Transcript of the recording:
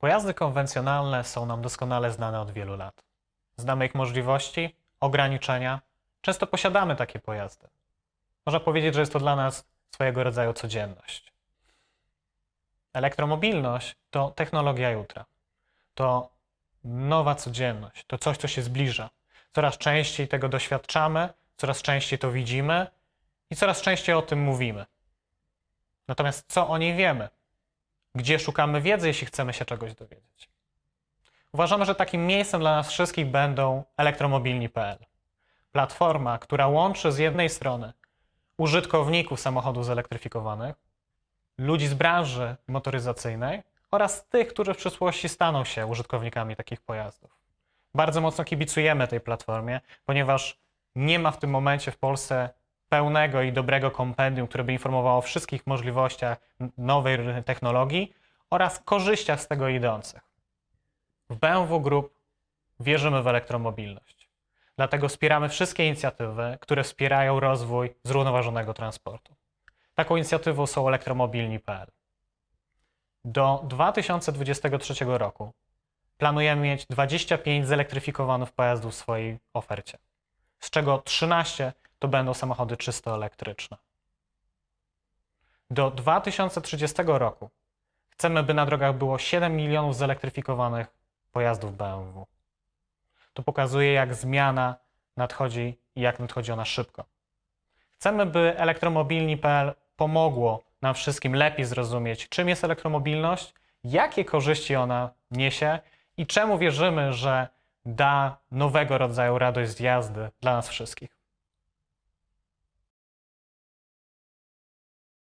Pojazdy konwencjonalne są nam doskonale znane od wielu lat. Znamy ich możliwości, ograniczenia, często posiadamy takie pojazdy. Można powiedzieć, że jest to dla nas swojego rodzaju codzienność. Elektromobilność to technologia jutra. To nowa codzienność, to coś, co się zbliża. Coraz częściej tego doświadczamy, coraz częściej to widzimy i coraz częściej o tym mówimy. Natomiast co o niej wiemy? Gdzie szukamy wiedzy, jeśli chcemy się czegoś dowiedzieć? Uważamy, że takim miejscem dla nas wszystkich będą elektromobilni.pl. Platforma, która łączy z jednej strony użytkowników samochodów zelektryfikowanych, ludzi z branży motoryzacyjnej oraz tych, którzy w przyszłości staną się użytkownikami takich pojazdów. Bardzo mocno kibicujemy tej platformie, ponieważ nie ma w tym momencie w Polsce pełnego i dobrego kompendium, które by informowało o wszystkich możliwościach nowej technologii oraz korzyściach z tego idących. W BMW Group wierzymy w elektromobilność. Dlatego wspieramy wszystkie inicjatywy, które wspierają rozwój zrównoważonego transportu. Taką inicjatywą są elektromobilni.pl. Do 2023 roku planujemy mieć 25 zelektryfikowanych pojazdów w swojej ofercie, z czego 13 to będą samochody czysto elektryczne. Do 2030 roku chcemy, by na drogach było 7 milionów zelektryfikowanych pojazdów BMW. To pokazuje, jak zmiana nadchodzi i jak nadchodzi ona szybko. Chcemy, by elektromobilni.pl pomogło nam wszystkim lepiej zrozumieć, czym jest elektromobilność, jakie korzyści ona niesie i czemu wierzymy, że da nowego rodzaju radość z jazdy dla nas wszystkich.